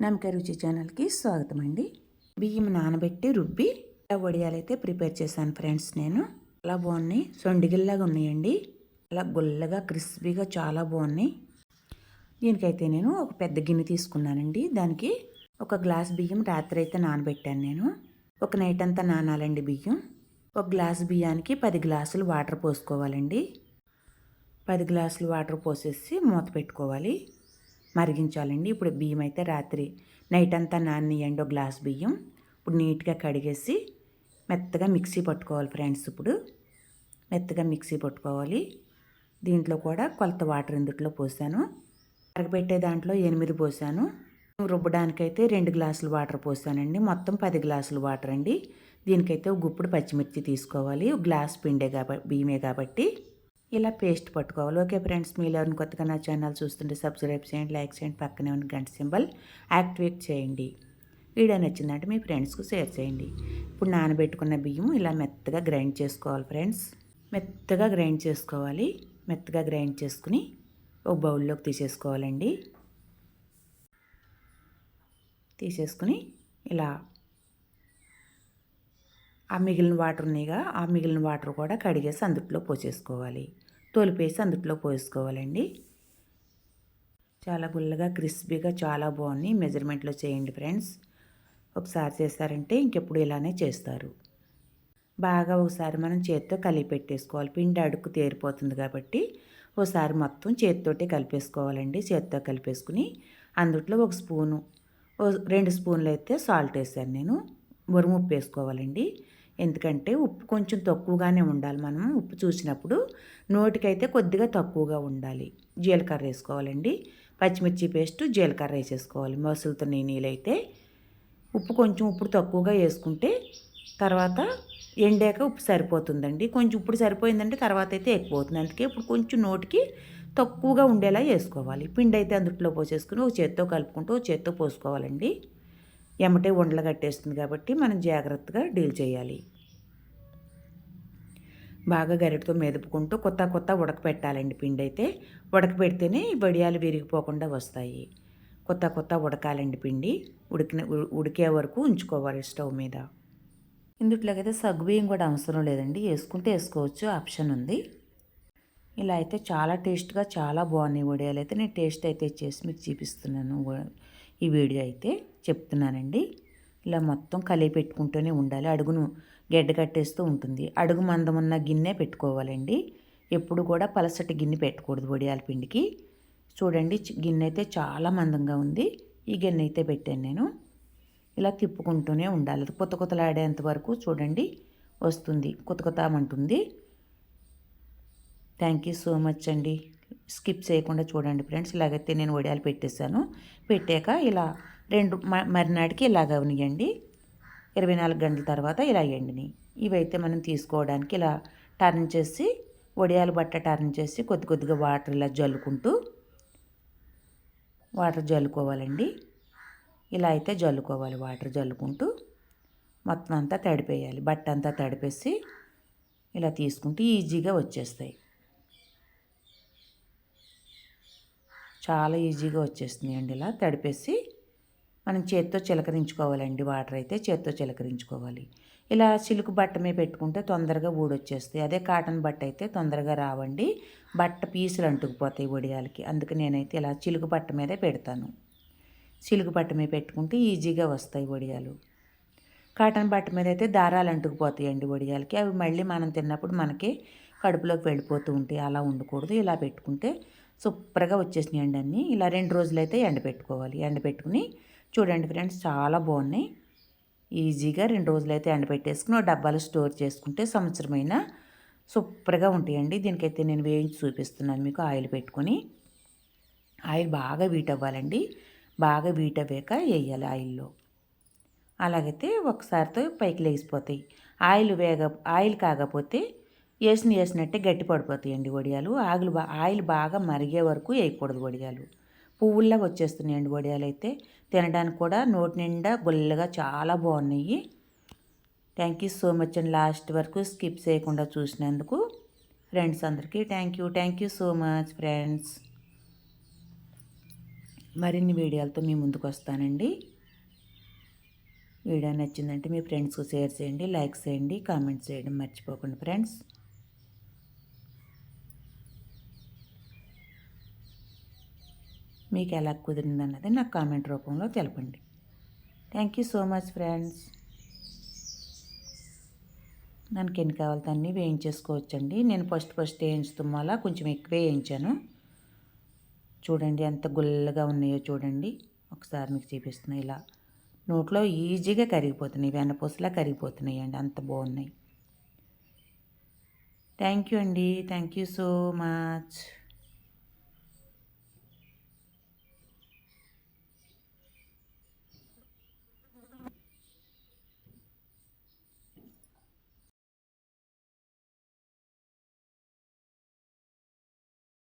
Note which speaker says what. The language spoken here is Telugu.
Speaker 1: నమ్మక రుచి ఛానల్కి స్వాగతం అండి బియ్యం నానబెట్టి రుబ్బి ఇలా వడియాలైతే ప్రిపేర్ చేశాను ఫ్రెండ్స్ నేను. అలా బాగున్నాయి. సొండిగిల్లాగా ఉన్నాయండి. అలా గుల్లగా క్రిస్పీగా చాలా బాగున్నాయి. దీనికైతే నేను ఒక పెద్ద గిన్నె తీసుకున్నానండి. దానికి ఒక గ్లాస్ బియ్యం రాత్రి అయితే నానబెట్టాను నేను. ఒక నైట్ అంతా నానాలండి బియ్యం. ఒక గ్లాస్ బియ్యానికి పది గ్లాసులు వాటర్ పోసుకోవాలండి. పది గ్లాసులు వాటర్ పోసేసి మూత పెట్టుకోవాలి. మరిగించాలండి. ఇప్పుడు బియ్యం అయితే రాత్రి నైట్ అంతా నానియండి ఒక గ్లాస్ బియ్యం. ఇప్పుడు నీట్గా కడిగేసి మెత్తగా మిక్సీ పట్టుకోవాలి ఫ్రెండ్స్ ఇప్పుడు. మెత్తగా మిక్సీ పట్టుకోవాలి. దీంట్లో కూడా కొలత వాటర్ ఇందుట్లో పోసాను. అరగబెట్టే దాంట్లో ఎనిమిది పోసాను. రుబ్బడానికైతే రెండు గ్లాసులు వాటర్ పోసానండి. మొత్తం పది గ్లాసులు వాటర్ అండి. దీనికైతే ఒక గుప్పుడు పచ్చిమిర్చి తీసుకోవాలి. ఒక గ్లాస్ పిండే కాబట్టి బియ్యమే కాబట్టి. ఇలా పేస్ట్ పట్టుకోవాలి. ఓకే ఫ్రెండ్స్ మీరు ఎవరిని కొత్తగా నా ఛానల్ చూస్తుంటే సబ్స్క్రైబ్ చేయండి లైక్ చేయండి పక్కనే ఉన్న గంట సింబల్ యాక్టివేట్ చేయండి. వీడియో నచ్చిందంటే మీ ఫ్రెండ్స్కు షేర్ చేయండి. ఇప్పుడు నానబెట్టుకున్న బియ్యం ఇలా మెత్తగా గ్రైండ్ చేసుకోవాలి ఫ్రెండ్స్. మెత్తగా గ్రైండ్ చేసుకోవాలి. మెత్తగా గ్రైండ్ చేసుకుని ఒక బౌల్లోకి తీసేసుకోవాలండి. తీసేసుకుని ఇలా ఆ మిగిలిన వాటర్ ఉన్నాయిగా ఆ మిగిలిన వాటర్ కూడా కడిగేసి అందుట్లో పోసేసుకోవాలి. తొలిపేసి అందుట్లో పోసుకోవాలండి. చాలా గుల్లగా క్రిస్పీగా చాలా బాగుంది మెజర్మెంట్లో చేయండి ఫ్రెండ్స్. ఒకసారి చేస్తారంటే ఇంకెప్పుడు ఇలానే చేస్తారు. బాగా ఒకసారి మనం చేత్తో కలిపి పెట్టేసుకోవాలి. పిండి అడుక్కు తేరిపోతుంది కాబట్టి ఒకసారి మొత్తం చేతితోటే కలిపేసుకోవాలండి. చేత్తో కలిపేసుకుని అందుట్లో ఒక స్పూను రెండు స్పూన్లు అయితే సాల్ట్ వేసాను నేను. ఉప్పు వేసుకోవాలండి. ఎందుకంటే ఉప్పు కొంచెం తక్కువగానే ఉండాలి మనం ఉప్పు చూసినప్పుడు. నోటికైతే కొద్దిగా తక్కువగా ఉండాలి. జీలకర్ర వేసుకోవాలండి. పచ్చిమిర్చి పేస్ట్ జీలకర్ర వేసేసుకోవాలి. మసులుతో నీళ్ళైతే ఉప్పు కొంచెం ఉప్పుడు తక్కువగా వేసుకుంటే తర్వాత ఎండాక ఉప్పు సరిపోతుందండి. కొంచెం ఇప్పుడు సరిపోయిందంటే తర్వాత అయితే ఎక్కువ అవుతుంది అందుకే ఇప్పుడు కొంచెం నోటికి తక్కువగా ఉండేలా వేసుకోవాలి. పిండి అయితే అందుట్లో పోసేసుకుని ఒక చేత్తో కలుపుకుంటూ ఒక చేత్తో పోసుకోవాలండి. ఎమ్మటే ఉండలు కట్టేస్తుంది కాబట్టి మనం జాగ్రత్తగా డీల్ చేయాలి. బాగా గరిటతో మెదుపుకుంటూ కొత్త కొత్త ఉడకపెట్టాలండి పిండి అయితే. ఉడకపెడితేనే వడియాలు విరిగిపోకుండా వస్తాయి. కొత్త కొత్త ఉడకాలండి పిండి. ఉడికిన ఉడికే వరకు ఉంచుకోవాలి స్టవ్ మీద. ఇందుట్లోకైతే సగ్గుబియ్యం కూడా అవసరం లేదండి. వేసుకుంటే వేసుకోవచ్చు ఆప్షన్ ఉంది. ఇలా అయితే చాలా టేస్ట్గా చాలా బాగున్నాయి వడియాలు. అయితే నేను టేస్ట్ అయితే చేసి మీకు చూపిస్తున్నాను. ఈ వీడియో అయితే చెప్తున్నానండి. ఇలా మొత్తం కలిపి పెట్టుకుంటూనే ఉండాలి. అడుగును గడ్డ కట్టేస్తూ ఉంటుంది. అడుగు మందం ఉన్న గిన్నె పెట్టుకోవాలండి. ఎప్పుడు కూడా పలసటి గిన్నె పెట్టకూడదు వడియాల పిండికి. చూడండి గిన్నె అయితే చాలా మందంగా ఉంది. ఈ గిన్నె అయితే పెట్టాను నేను. ఇలా తిప్పుకుంటూనే ఉండాలి. కొత్త కొత్తలాడేంత వరకు చూడండి వస్తుంది. కొత్త కొత్తమంటుంది థ్యాంక్ యూ సో మచ్ అండి. స్కిప్ చేయకుండా చూడండి ఫ్రెండ్స్. ఇలాగైతే నేను వడియాలు పెట్టేశాను. పెట్టాక ఇలా రెండు మరినాటికి ఇలాగ అవనియండి ఇరవై నాలుగు గంటల తర్వాత ఇలా ఎండిని. ఇవైతే మనం తీసుకోవడానికి ఇలా టర్న్ చేసి వడియాలు బట్ట టర్న్ చేసి కొద్ది కొద్దిగా వాటర్ ఇలా జల్లుకుంటూ వాటర్ జల్లుకోవాలండి. ఇలా అయితే జల్లుకోవాలి. వాటర్ జల్లుకుంటూ మొత్తం అంతా తడిపేయాలి. బట్ట అంతా తడిపేసి ఇలా తీసుకుంటే ఈజీగా వచ్చేస్తాయి. చాలా ఈజీగా వచ్చేస్తున్నాయండి ఇలా. తడిపేసి మనం చేత్తో చిలకరించుకోవాలండి. వాటర్ అయితే చేత్తో చిలకరించుకోవాలి. ఇలా సిల్క్ బట్ట మీద పెట్టుకుంటే తొందరగా ఊడొచ్చేస్తాయి. అదే కాటన్ బట్ట అయితే తొందరగా రావండి. బట్ట పీసులు అంటుకుపోతాయి వడియాలకి. అందుకే నేనైతే ఇలా చిలుకు బట్ట మీదే పెడతాను. సిలుకు బట్ట మీద పెట్టుకుంటే ఈజీగా వస్తాయి వడియాలు. కాటన్ బట్ట మీద అయితే దారాలు అంటుకుపోతాయండి వడియాలకి. అవి మళ్ళీ మనం తిన్నప్పుడు మనకి కడుపులోకి వెళ్ళిపోతూ ఉంటాయి. అలా ఉండకూడదు. ఇలా పెట్టుకుంటే సూపర్గా వచ్చేసినాయండి అన్నీ. ఇలా రెండు రోజులైతే ఎండబెట్టుకోవాలి ఎండబెట్టుకుని చూడండి ఫ్రెండ్స్ చాలా బాగున్నాయి. ఈజీగా రెండు రోజులైతే ఎండబెట్టేసుకుని డబ్బాలు స్టోర్ చేసుకుంటే సంవత్సరమైన సూపర్గా ఉంటాయండి. దీనికైతే నేను వేయించి చూపిస్తున్నాను మీకు ఆయిల్ పెట్టుకొని. ఆయిల్ బాగా వీట్ అవ్వాలండి. బాగా వీట్ అవ్వాక వేయాలి ఆయిల్లో. అలాగైతే ఒకసారితో పైకి లేచిపోతాయి ఆయిల్ వేగ ఆయిల్ కాకపోతే వేసిన వేసినట్టే గట్టి పడిపోతాయండి వడియాలు. ఆగులు బా ఆయిల్ బాగా మరిగే వరకు వేయకూడదు వడియాలు. పువ్వుల్లాగా వచ్చేస్తున్నాయండి వడియాలు అయితే తినడానికి కూడా నోటి నిండా గుల్లగా చాలా బాగున్నాయి. థ్యాంక్ యూ సో మచ్ అండి. లాస్ట్ వరకు స్కిప్ చేయకుండా చూసినందుకు ఫ్రెండ్స్ అందరికీ thank you thank you so much friends మరిన్ని వీడియోలతో మీ ముందుకు వస్తానండి. వీడియో నచ్చిందంటే మీ ఫ్రెండ్స్కి షేర్ చేయండి లైక్ చేయండి కామెంట్ చేయడం. మర్చిపోకండి ఫ్రెండ్స్ మీకు ఎలా కుదిరింది అన్నది నాకు కామెంట్ రూపంలో తెలపండి. Thank you so much friends నాకు ఎన్ని కావాలితే అన్నీ వేయించేసుకోవచ్చండి. నేను ఫస్ట్ ఫస్ట్ వేయించడం వల్ల కొంచెం ఎక్కువే వేయించాను. చూడండి ఎంత గుల్లగా ఉన్నాయో చూడండి. ఒకసారి మీకు చూపిస్తున్నాయి ఇలా. నోట్లో ఈజీగా కరిగిపోతున్నాయి వెన్నపూసలా కరిగిపోతున్నాయి అండి అంత బాగున్నాయి. థ్యాంక్ యూ అండి. Thank you so much